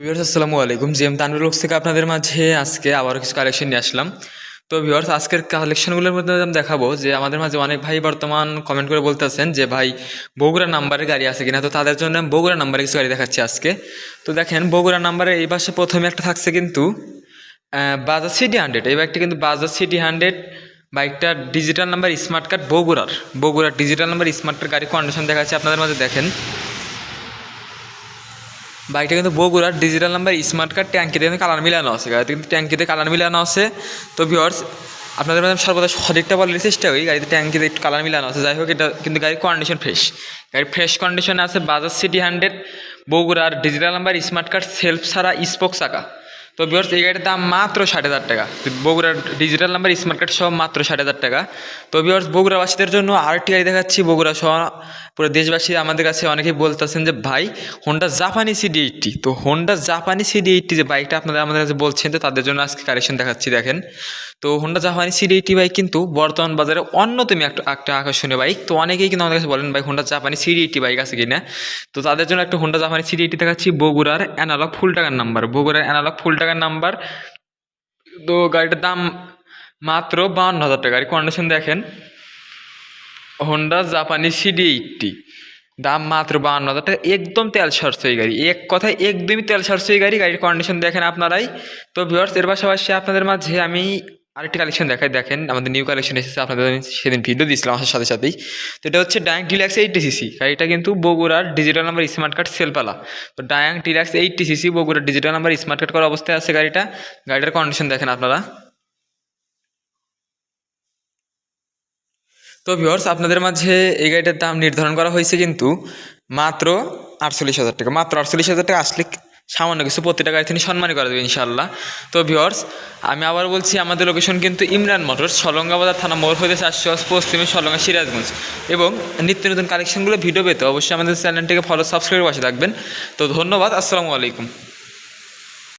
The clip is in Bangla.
ভিউয়ার্স আসসালামু আলাইকুম। জিএম তানভীর লক্স থেকে আপনাদের মাঝে আজকে আবারও কিছু কালেকশন নিয়ে আসলাম। তো ভিউয়ার্স আজকের কালেকশনগুলোর মধ্যে আমি দেখাবো যে আমাদের মাঝে অনেক ভাই বর্তমান কমেন্ট করে বলতেছেন যে, ভাই, বগুড়া নাম্বারের গাড়ি আছে কিনা? তো তাদের জন্য আমি বগুড়া নাম্বারে কিছু গাড়ি দেখাচ্ছি আজকে। তো দেখেন, বগুড়া নাম্বারে এই পাশে প্রথমে একটা থাকছে কিন্তু বাজাজ সিটি হান্ড্রেড এই বাইকটা কিন্তু বাজাজ সিটি হান্ড্রেড বাইকটার ডিজিটাল নাম্বার স্মার্ট কার্ড বগুড়ার। বগুড়ার ডিজিটাল নাম্বার স্মার্ট কার্ড গাড়ির কন্ডিশন দেখাচ্ছি। আপনাদের মাঝে দেখেন বাইকটা কিন্তু বগুড়ার ডিজিটাল নাম্বার স্মার্ট কার্ড ট্যাঙ্কিতে কিন্তু কালার মিলানো আছে, গাড়িতে কিন্তু ট্যাঙ্কিতে কালার মিলানো আছে। তো ভিওর্স আপনাদের মধ্যে সর্বদা সঠিকটা বলার চেষ্টা করি, গাড়িতে ট্যাঙ্কিতে একটু কালার মিলানো আছে। যাই হোক, এটা কিন্তু গাড়ির কন্ডিশন ফ্রেশ গাড়ির ফ্রেশ কন্ডিশনে আছে বাজাজ সিটি হান্ড্রেড বগুড়ার digital number smart card self ছাড়া স্পোক চাকা তো ভিওর্স এই গাড়ির দাম মাত্র ষাট হাজার টাকা। বগুড়ার ডিজিটাল নাম্বার স্মার্ট কার্ড সহ মাত্র ষাট হাজার টাকা। তো ভিওর্স বগুড়াবাসীদের জন্য আরেকটি গাড়ি দেখাচ্ছি। বগুড়া সহ পুরো দেশবাসী আমাদের কাছে অনেকেই বলতেছেন যে, ভাই হোন্ডা জাপানি সিডি এইটটি তো হোন্ডা জাপানি সিডি এইটটি যে বাইকটা আপনারা আমাদের কাছে বলছেন, তো তাদের জন্য আজকে কালেকশন দেখাচ্ছি, দেখেন। তো হোন্ডা জাপানি সিডি এইটটি বাইক কিন্তু বর্তমান বাজারে অন্যতম একটা একটা আকর্ষণীয় বাইক তো অনেকেই কিন্তু আমাদের কাছে বলেন, ভাই হোন্ডা জাপানি সিডি এইটটি বাইক আছে কিনা? তো তাদের জন্য একটা হোন্ডা জাপানি সিডি এইটটি দেখাচ্ছি, বগুড়ার অ্যানালগ ফুল টাকার নাম্বার বগুড়ার অ্যানালগ ফুল টাকার নাম্বার। তো গাড়িটার দাম মাত্র বাউন্ন হাজার টাকা। গাড়ির কন্ডিশন দেখেন। হন্ডা জাপানি সিডি এইটটি দাম মাত্র বাউন্ন হাজার টাকা। একদম তেল সরসই গাড়ি। এক কথায় একদমই তেল সরসই গাড়ি। গাড়ির কন্ডিশন দেখেন আপনারাই। তো ভিওর্স এর পাশাপাশি আপনাদের মাঝে আমি আরেকটি কালেকশন দেখাই, দেখেন, আমাদের নিউ কালেকশন এসেছে, আপনাদের আমি সেদিন ভিডিও দিয়েছিলাম আসার সাথে সাথেই। তো এটা হচ্ছে ডায়াং ডিলাক্স এইটটি সিসি গাড়িটা কিন্তু বগুড়ার ডিজিটাল নাম্বার স্মার্ট কার্ড সেলপালা তো ডায়াং ডিলাক্স এইটটি সিসি বগুড়ার ডিজিটাল নাম্বার স্মার্ট কার্ড করা অবস্থায় আছে গাড়িটা। গাড়িটার কন্ডিশন দেখেন আপনারা। তো ভিওর্স আপনাদের মাঝে এই গাড়িটার দাম নির্ধারণ করা হয়েছে কিন্তু মাত্র আটচল্লিশ হাজার টাকা। মাত্র আটচল্লিশ হাজার টাকা আসলে সামান্য কিছু প্রতিটা তিনি সম্মানই করা দেবে ইনশাল্লাহ তো ভিওর্স আমি আবার বলছি, আমাদের লোকেশন কিন্তু ইমরান মোটরস, সলঙ্গাবাজার থানা মোড় হইতে চারশো পশ্চিমে সলঙ্গা সিরাজগঞ্জ। এবং নিত্য নতুন কালেকশনগুলো ভিডিও পেতে অবশ্যই আমাদের চ্যানেলটিকে ফলো সাবস্ক্রাইব বসে থাকবেন। তো ধন্যবাদ, আসসালামু আলাইকুম।